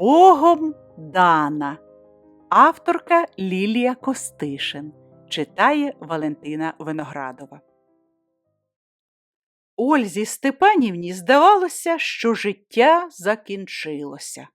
Богом дана. Авторка Лілія Костишин. Читає Валентина Виноградова. Ользі Степанівні здавалося, що життя закінчилося.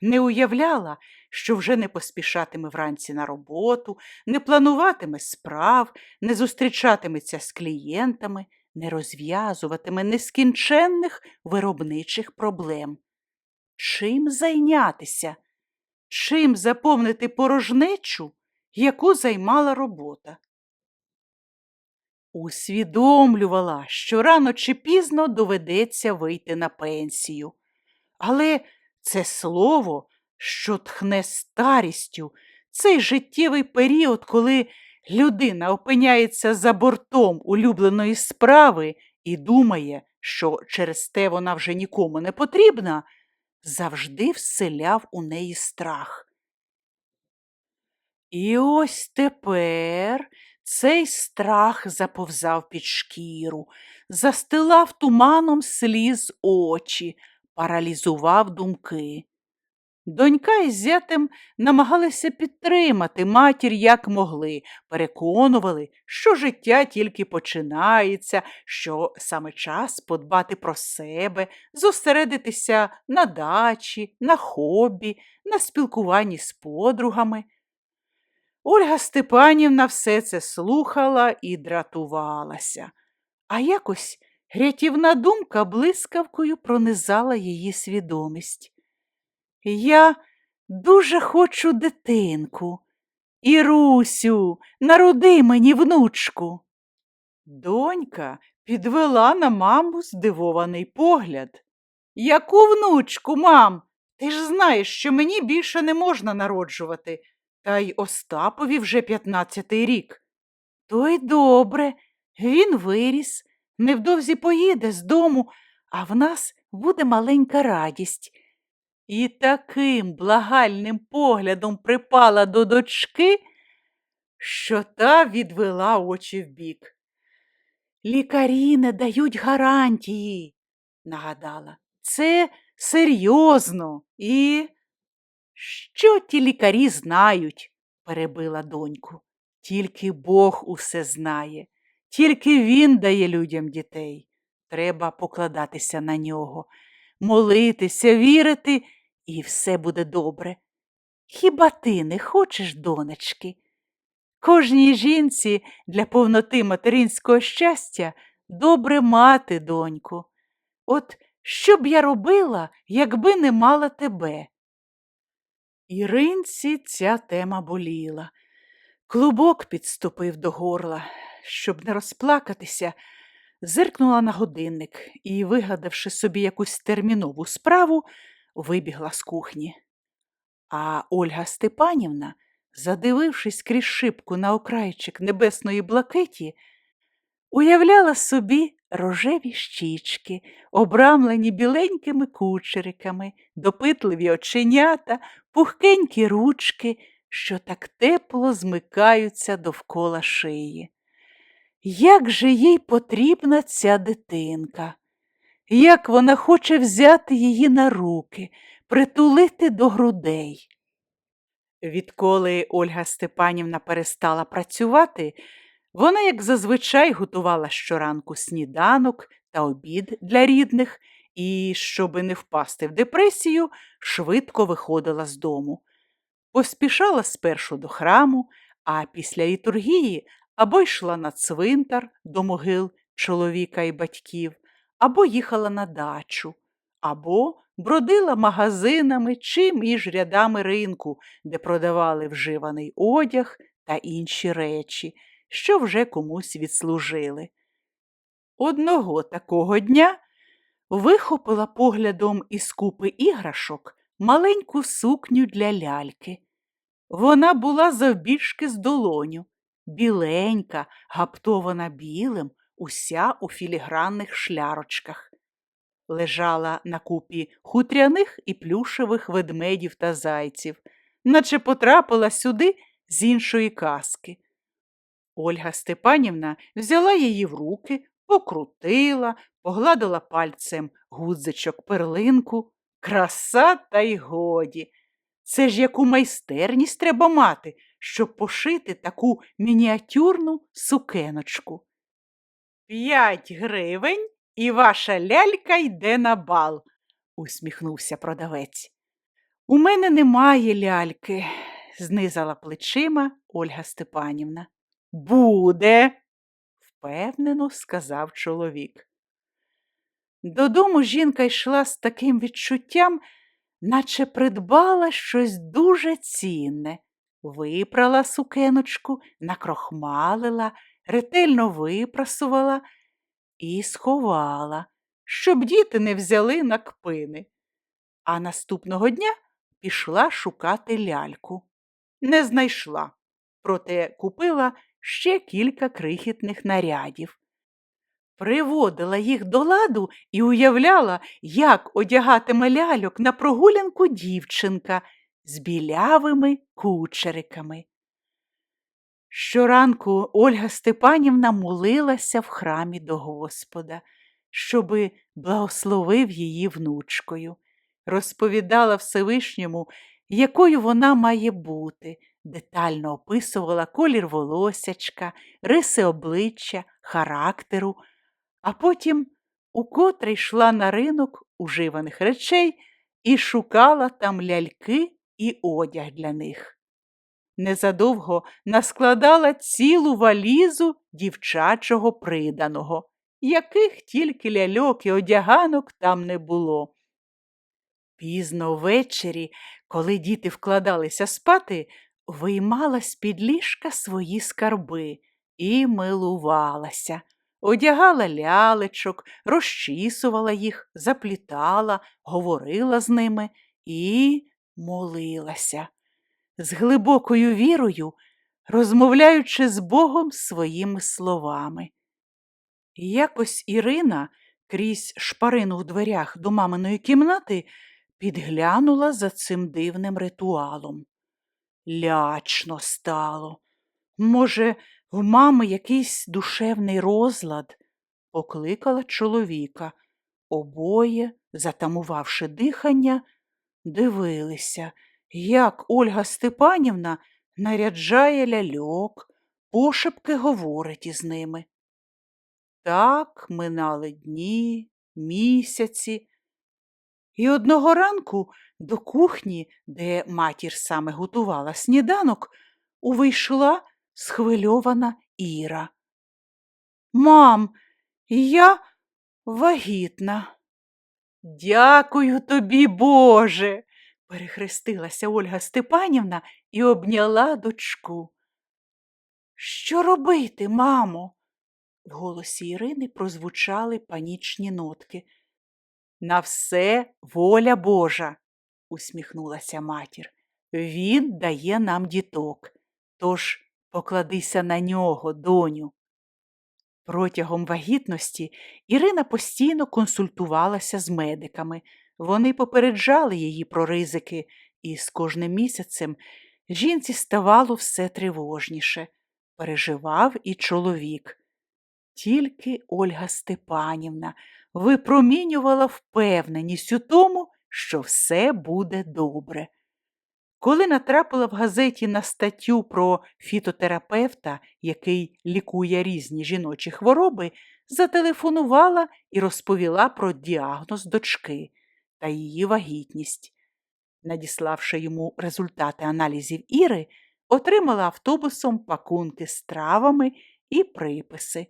Не уявляла, що вже не поспішатиме вранці на роботу, не плануватиме справ, не зустрічатиметься з клієнтами, не розв'язуватиме нескінченних виробничих проблем. Чим зайнятися? Чим заповнити порожнечу, яку займала робота? Усвідомлювала, що рано чи пізно доведеться вийти на пенсію. Але це слово, що тхне старістю, цей життєвий період, коли людина опиняється за бортом улюбленої справи і думає, що через те вона вже нікому не потрібна, завжди вселяв у неї страх. І ось тепер цей страх заповзав під шкіру, застилав туманом сліз очі, паралізував думки. Донька із зятем намагалися підтримати матір як могли, переконували, що життя тільки починається, що саме час подбати про себе, зосередитися на дачі, на хобі, на спілкуванні з подругами. Ольга Степанівна все це слухала і дратувалася, а якось рятівна думка блискавкою пронизала її свідомість. Я дуже хочу дитинку. Ірусю, народи мені внучку. Донька підвела на маму здивований погляд. Яку внучку, мам? Ти ж знаєш, що мені більше не можна народжувати, та й Остапові вже п'ятнадцятий рік. То й добре, він виріс, невдовзі поїде з дому, а в нас буде маленька радість. І таким благальним поглядом припала до дочки, що та відвела очі вбік. Лікарі не дають гарантії, нагадала. Це серйозно і. Що ті лікарі знають, перебила доньку. Тільки Бог усе знає, тільки Він дає людям дітей. Треба покладатися на нього, молитися, вірити, і все буде добре. Хіба ти не хочеш, донечки? Кожній жінці для повноти материнського щастя добре мати, доньку. От що б я робила, якби не мала тебе? Іринці ця тема боліла. Клубок підступив до горла. Щоб не розплакатися, зиркнула на годинник і, вигадавши собі якусь термінову справу, вибігла з кухні. А Ольга Степанівна, задивившись крізь шибку на окрайчик небесної блакиті, уявляла собі рожеві щічки, обрамлені біленькими кучериками, допитливі оченята, пухкенькі ручки, що так тепло змикаються довкола шиї. Як же їй потрібна ця дитинка? Як вона хоче взяти її на руки, притулити до грудей. Відколи Ольга Степанівна перестала працювати, вона, як зазвичай, готувала щоранку сніданок та обід для рідних і, щоби не впасти в депресію, швидко виходила з дому. Поспішала спершу до храму, а після літургії або йшла на цвинтар до могил чоловіка і батьків, або їхала на дачу, або бродила магазинами чи між рядами ринку, де продавали вживаний одяг та інші речі, що вже комусь відслужили. Одного такого дня вихопила поглядом із купи іграшок маленьку сукню для ляльки. Вона була завбільшки з долоню, біленька, гаптована білим, уся у філігранних шлярочках. Лежала на купі хутряних і плюшевих ведмедів та зайців, наче потрапила сюди з іншої казки. Ольга Степанівна взяла її в руки, покрутила, погладила пальцем гудзичок перлинку, Краса та й годі. Це ж яку майстерність треба мати, щоб пошити таку мініатюрну сукеночку. П'ять гривень і ваша лялька йде на бал, усміхнувся продавець. У мене немає ляльки, знизала плечима Ольга Степанівна. Буде, впевнено сказав чоловік. Додому жінка йшла з таким відчуттям, наче придбала щось дуже цінне, випрала сукеночку, накрохмалила, ретельно випрасувала і сховала, щоб діти не взяли на кпини. А наступного дня пішла шукати ляльку. Не знайшла, проте купила ще кілька крихітних нарядів. Приводила їх до ладу і уявляла, як одягатиме ляльок на прогулянку дівчинка з білявими кучериками. Щоранку Ольга Степанівна молилася в храмі до Господа, щоби благословив її внучкою, розповідала Всевишньому, якою вона має бути, детально описувала колір волосячка, риси обличчя, характеру, а потім укотре йшла на ринок уживаних речей і шукала там ляльки і одяг для них. Незадовго наскладала цілу валізу дівчачого приданого, яких тільки ляльок і одяганок там не було. Пізно ввечері, коли діти вкладалися спати, виймала з-під ліжка свої скарби і милувалася, одягала лялечок, розчісувала їх, заплітала, говорила з ними і молилася з глибокою вірою, розмовляючи з Богом своїми словами. І якось Ірина крізь шпарину в дверях до маминої кімнати підглянула за цим дивним ритуалом. Лячно стало. Може, в мами якийсь душевний розлад, покликала чоловіка. Обоє, затамувавши дихання, дивилися, як Ольга Степанівна наряджає ляльок, пошепки говорить із ними. Так минали дні, місяці. І одного ранку до кухні, де матір саме готувала сніданок, увійшла схвильована Іра. Мам, я вагітна. Дякую тобі, Боже перехрестилася Ольга Степанівна і обняла дочку. Що робити, мамо? В голосі Ірини прозвучали панічні нотки. На все воля Божа, усміхнулася матір. Він дає нам діток. Тож покладися на нього, доню. Протягом вагітності Ірина постійно консультувалася з медиками, вони попереджали її про ризики, і з кожним місяцем жінці ставало все тривожніше. Переживав і чоловік. Тільки Ольга Степанівна випромінювала впевненість у тому, що все буде добре. Коли натрапила в газеті на статтю про фітотерапевта, який лікує різні жіночі хвороби, зателефонувала і розповіла про діагноз дочки та її вагітність. Надіславши йому результати аналізів Іри, отримала автобусом пакунки з травами і приписи.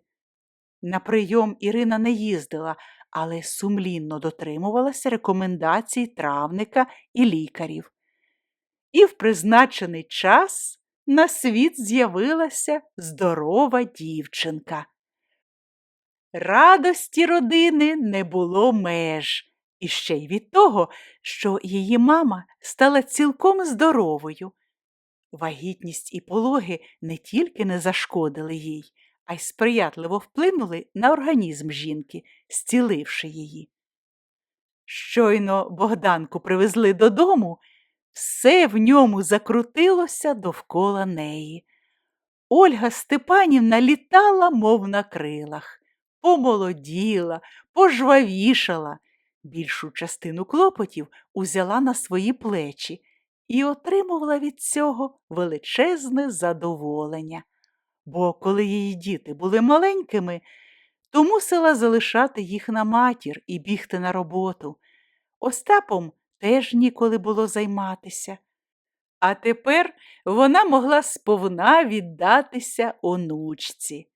На прийом Ірина не їздила, але сумлінно дотримувалася рекомендацій травника і лікарів. І в призначений час на світ з'явилася здорова дівчинка. Радості родини не було меж. І ще й від того, що її мама стала цілком здоровою. Вагітність і пологи не тільки не зашкодили їй, а й сприятливо вплинули на організм жінки, зціливши її. Щойно Богданку привезли додому, все в ньому закрутилося довкола неї. Ольга Степанівна літала, мов на крилах, помолоділа, пожвавішала. Більшу частину клопотів узяла на свої плечі і отримувала від цього величезне задоволення. Бо коли її діти були маленькими, то мусила залишати їх на матір і бігти на роботу. Остапом теж ніколи було займатися. А тепер вона могла сповна віддатися онучці.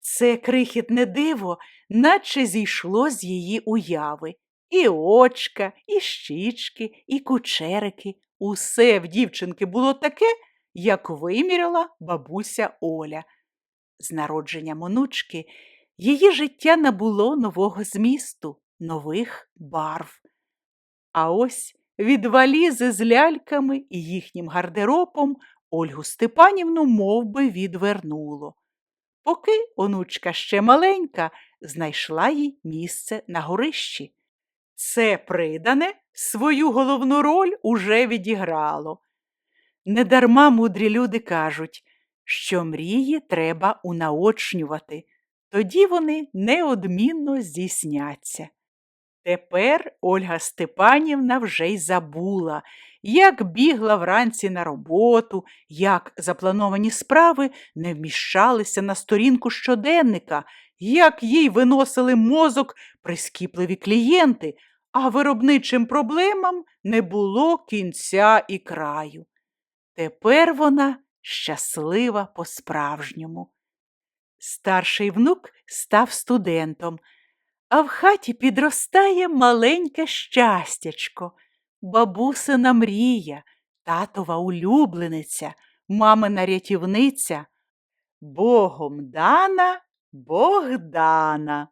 Це крихітне диво, наче зійшло з її уяви. І очка, і щічки, і кучерики. Усе в дівчинки було таке, як виміряла бабуся Оля. З народженням онучки її життя набуло нового змісту, нових барв. А ось від валізи з ляльками і їхнім гардеробом Ольгу Степанівну мов би, відвернуло. Поки онучка ще маленька, знайшла їй місце на горищі. Це придане свою головну роль уже відіграло. Недарма мудрі люди кажуть, що мрії треба унаочнювати, тоді вони неодмінно здійсняться. Тепер Ольга Степанівна вже й забула, як бігла вранці на роботу, як заплановані справи не вміщалися на сторінку щоденника, як їй виносили мозок прискіпливі клієнти, а виробничим проблемам не було кінця і краю. Тепер вона щаслива по-справжньому. Старший внук став студентом, а в хаті підростає маленьке щастячко, бабусина мрія, татова улюблениця, мамина рятівниця, Богом дана Богдана.